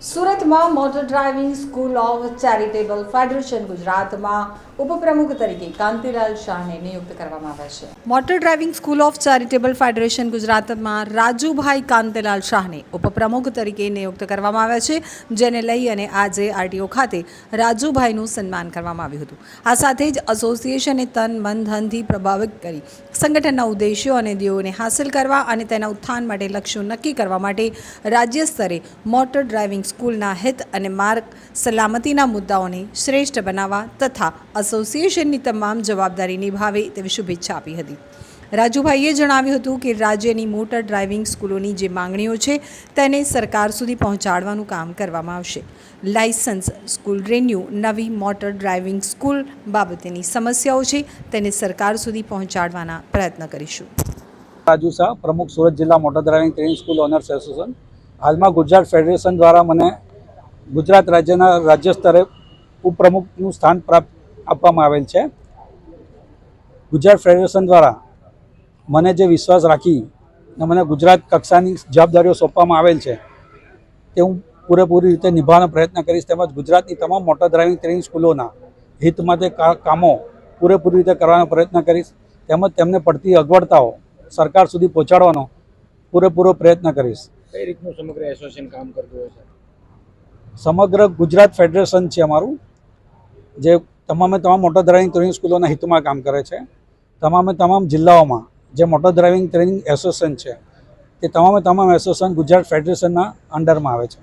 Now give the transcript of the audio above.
સુરતમાં motor driving school of charitable federation ગુજરાતમાં ઉપપ્રમુખ તરીકે કાંતિલાલ શાહને નિયુક્ત કરવામાં આવ્યા છે. Motor driving school of charitable federation ગુજરાતમાં રાજુભાઈ કાંતિલાલ શાહને ઉપપ્રમુખ તરીકે નિયુક્ત કરવામાં આવ્યા છે, જેને લઈ અને આજે આરટીઓ ખાતે રાજુભાઈનું સન્માન કરવામાં આવ્યું હતું. આ સાથે જ એસોસિએશને તન, મન, ધનથી પ્રભાવિત કરી સંગઠનના ઉદ્દેશ્યો અને ધ્યેયોને હાંસલ કરવા અને તેના ઉત્થાન માટે લક્ષ્યો નક્કી કરવા માટે રાજ્ય સ્તરે મોટર ડ્રાઇવિંગ સ્કૂલના હિત અને માર્ગ સલામતીના મુદ્દાઓને શ્રેષ્ઠ બનાવવા તથા એસોસિએશનની તમામ જવાબદારી નિભાવે તેવી શુભેચ્છા આપી હતી. રાજુભાઈએ જણાવ્યું હતું કે રાજ્યની મોટર ડ્રાઇવિંગ સ્કૂલોની જે માંગણીઓ છે તેને સરકાર સુધી પહોંચાડવાનું કામ કરવામાં આવશે. લાયસન્સ સ્કૂલ રેન્યુ, નવી મોટર ડ્રાઇવિંગ સ્કૂલ બાબતેની સમસ્યાઓ છે તેને સરકાર સુધી પહોંચાડવાના પ્રયત્ન કરીશું. રાજુ શાહ, પ્રમુખ સુરત જિલ્લા motor driving training school owners association. હાલમાં ગુજરાત ફેડરેશન દ્વારા મને ગુજરાત રાજ્યના રાજ્ય સ્તરે ઉપપ્રમુખનું સ્થાન પ્રાપ્ત આપવામાં આવેલ છે. ગુજરાત ફેડરેશન દ્વારા મને જે વિશ્વાસ રાખી અને મને ગુજરાત કક્ષાની જવાબદારીઓ સોંપવામાં આવેલ છે તે હું પૂરેપૂરી રીતે નિભાવવાનો પ્રયત્ન કરીશ તેમજ ગુજરાતની તમામ મોટર ડ્રાઇવિંગ ટ્રેનિંગ સ્કૂલોના હિત માટે કામો પૂરેપૂરી રીતે કરવાનો પ્રયત્ન કરીશ તેમજ તેમને પડતી અગવડતાઓ સરકાર સુધી પહોંચાડવાનો પૂરેપૂરો પ્રયત્ન કરીશ. કઈ રીતનું સમગ્ર એસોસિએશન કામ કરતું હોય છે? સમગ્ર ગુજરાત ફેડરેશન છે અમારું, જે તમામે તમામ મોટર ડ્રાઇવિંગ ટ્રેનિંગ સ્કૂલોના હિતમાં કામ કરે છે. તમામે તમામ જિલ્લાઓમાં જે મોટર ડ્રાઇવિંગ ટ્રેનિંગ એસોસિએશન છે, તે તમામે તમામ એસોસિએશન ગુજરાત ફેડરેશનના અંડરમાં આવે છે.